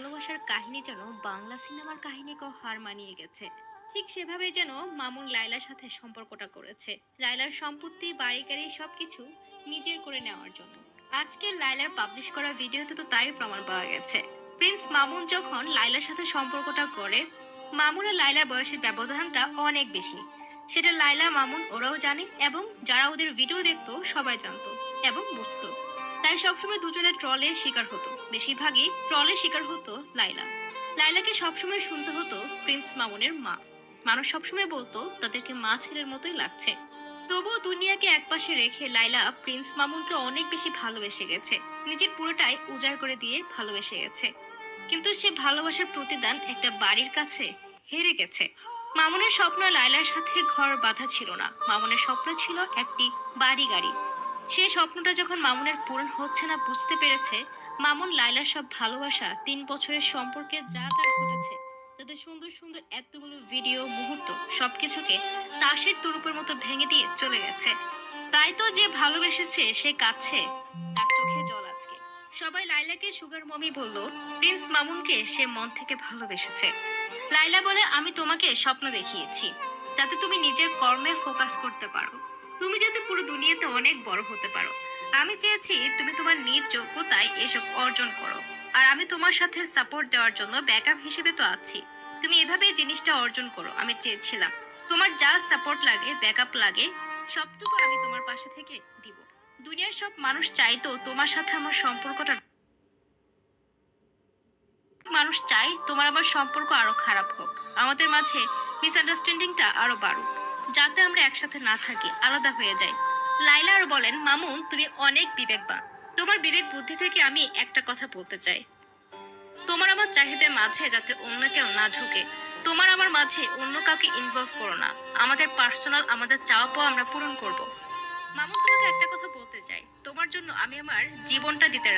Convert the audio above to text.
ভালোবাসার কাহিনী যেন বাংলা সিনেমার কাহিনীকেও হার মানিয়ে গেছে। ঠিক সেভাবে যেন মামুন লাইলার সাথে সম্পর্কটা করেছে। লাইলার সম্পত্তি, বাড়ি গাড়ি সবকিছু নিজের করে নেওয়ার জন্য। আজকে লাইলার পাবলিশ করা ভিডিওতে তো তাই প্রমাণ পাওয়া গেছে। প্রিন্স মামুন যখন লাইলার সাথে সম্পর্কটা করে মামুন আর লাইলার বয়সের ব্যবধানটা অনেক বেশি। সেটা লাইলা মামুন ওরাও জানে এবং যারা ওদের ভিডিও দেখতো সবাই জানতো এবং বুঝতো। তাই সবসময় দুজনে ট্রলের শিকার হতো। বেশিরভাগই ট্রলের শিকার হতো লাইলা লাইলাকে সবসময় শুনতে হতো প্রিন্স মামুনের মা। মানুষ সবসময় বলতো, তাদেরকে মা ছেলের মতোই লাগছে। তবুও দুনিয়াকে একপাশে রেখে লাইলা প্রিন্স মামুনকে অনেক বেশি ভালোবেসে গেছে। নিজের পুরোটাই উজাড় করে দিয়ে ভালোবেসে গেছে। কিন্তু সে ভালোবাসার প্রতিদান একটা বাড়ির কাছে হেরে গেছে। মামুনের স্বপ্ন লাইলার সাথে ঘর বাঁধা ছিল না। মামুনের স্বপ্ন ছিল একটি বাড়ি গাড়ি সেই স্বপ্নটা যখন মামুনের পূরণ হচ্ছে না বুঝতে পেরেছে, মামুন লাইলার সব ভালোবাসা, তিন বছরের সম্পর্কে যা যা ঘটেছে, তাদের সুন্দর সুন্দর এতগুলো ভিডিও মুহূর্ত, সবকিছুকে তাসের তুরুপের মতো ভেঙে দিয়ে চলে গেছে। তাই তো যে ভালোবেসেছে, সে কাছে তার চোখে জল আজকে। সবাই লাইলাকে সুগার মমি বলল, প্রিন্স মামুনকে সে মন থেকে ভালোবেসেছে। লাইলা বলে, আমি তোমাকে স্বপ্ন দেখিয়েছি। যাতে তুমি নিজের কর্মে ফোকাস করতে পারো। তুমি যাতে পুরো দুনিয়াতে অনেক বড় হতে পারো। আমি চেয়েছি তুমি তোমার নিজ যোগ্যতায় এসব অর্জন করো। আর আমি তোমার সাথে সাপোর্ট দেওয়ার জন্য ব্যাকআপ হিসেবে তো আছি। তুমি এভাবে জিনিসটা অর্জন করো, আমি চেয়েছিলাম। তোমার যা সাপোর্ট লাগে ব্যাকআপ লাগে, সবটুকু আমি তোমার পাশে থেকে দিব। দুনিয়ার সব মানুষ চাইতো তোমার সাথে আমার সম্পর্কটা মানুষ চাই তোমার আমার সম্পর্ক আরও খারাপ হোক। আমাদের মাঝে মিসআন্ডারস্ট্যান্ডিংটা আরও বাড়ুক। যাতে আমরা একসাথে না থাকি, আলাদা হয়ে যাই। লাইলা আর বলেন, মামুন, তুমি অনেক বিবেকবান তোমার বিবেক বুদ্ধি থেকে আমি একটা কথা বলতে চাই। তোমার আমার চাহিদার মাঝে যাতে অন্য কেউ না ঢুকে তোমার আমার মাঝে অন্য কাউকে ইনভলভ করো না। আমাদের পার্সোনাল আমাদের চাওয়া পাওয়া আমরা পূরণ করব। মামুন তোমাকে একটা কথা বলতে চাই। তোমার জন্য আমি আমার জীবনটা দিতে